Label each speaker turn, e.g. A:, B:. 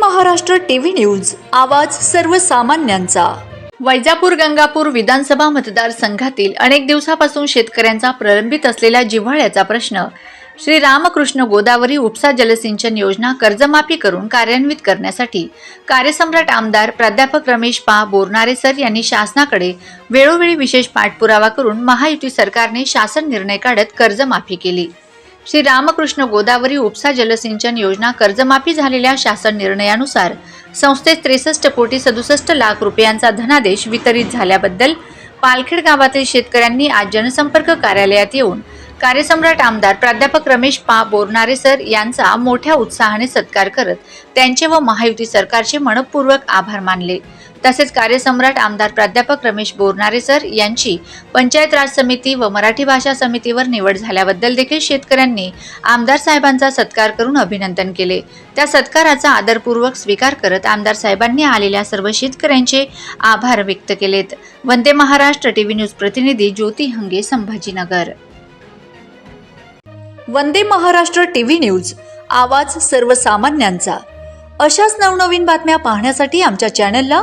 A: Maharashtra TV news. आवाज सर्वसामान्यांचा.
B: वैजापूर गंगापूर विधानसभा मतदारसंघातील अनेक दिवसापासून शेतकऱ्यांचा प्रलंबित असलेला जिव्हाळ्याचा प्रश्न श्री रामकृष्ण गोदावरी उपसा जलसिंचन योजना कर्जमाफी करून कार्यान्वित करण्यासाठी कार्यसम्राट आमदार प्राध्यापक रमेश पा बोरनारे सर यांनी शासनाकडे वेळोवेळी विशेष पाठपुरावा करून महायुती सरकारने शासन निर्णय काढत कर्जमाफी केली. श्री रामकृष्ण गोदावरी उपसा जलसिंचन योजना कर्जमाफी झालेल्या शासन निर्णयानुसार संस्थेत त्रेसष्ट कोटी सदुसष्ट लाख रुपयांचा धनादेश वितरित झाल्याबद्दल पालखेड गावातील शेतकऱ्यांनी आज जनसंपर्क कार्यालयात येऊन कार्यसम्राट आमदार प्राध्यापक रमेश पा बोरनारे सर यांचा मोठ्या उत्साहाने सत्कार करत त्यांचे व महायुती सरकारचे मनपूर्वक आभार मानले. तसेच कार्यसम्राट आमदार प्राध्यापक रमेश बोरनारे सर यांची पंचायत राज समिती व मराठी भाषा समितीवर निवड झाल्याबद्दल देखील शेतकऱ्यांनी आमदार साहेबांचा सत्कार करून अभिनंदन केले. त्या सत्काराचा आदरपूर्वक स्वीकार करत आमदार साहेबांनी आलेल्या सर्व शेतकऱ्यांचे आभार व्यक्त केलेत. वंदे महाराष्ट्र टीव्ही न्यूज प्रतिनिधी ज्योती हंगे संभाजीनगर.
A: वंदे महाराष्ट्र टीव्ही न्यूज आवाज सर्वसामान्यांचा. अशाच नवनवीन बातम्या पाहण्यासाठी आमच्या चॅनलला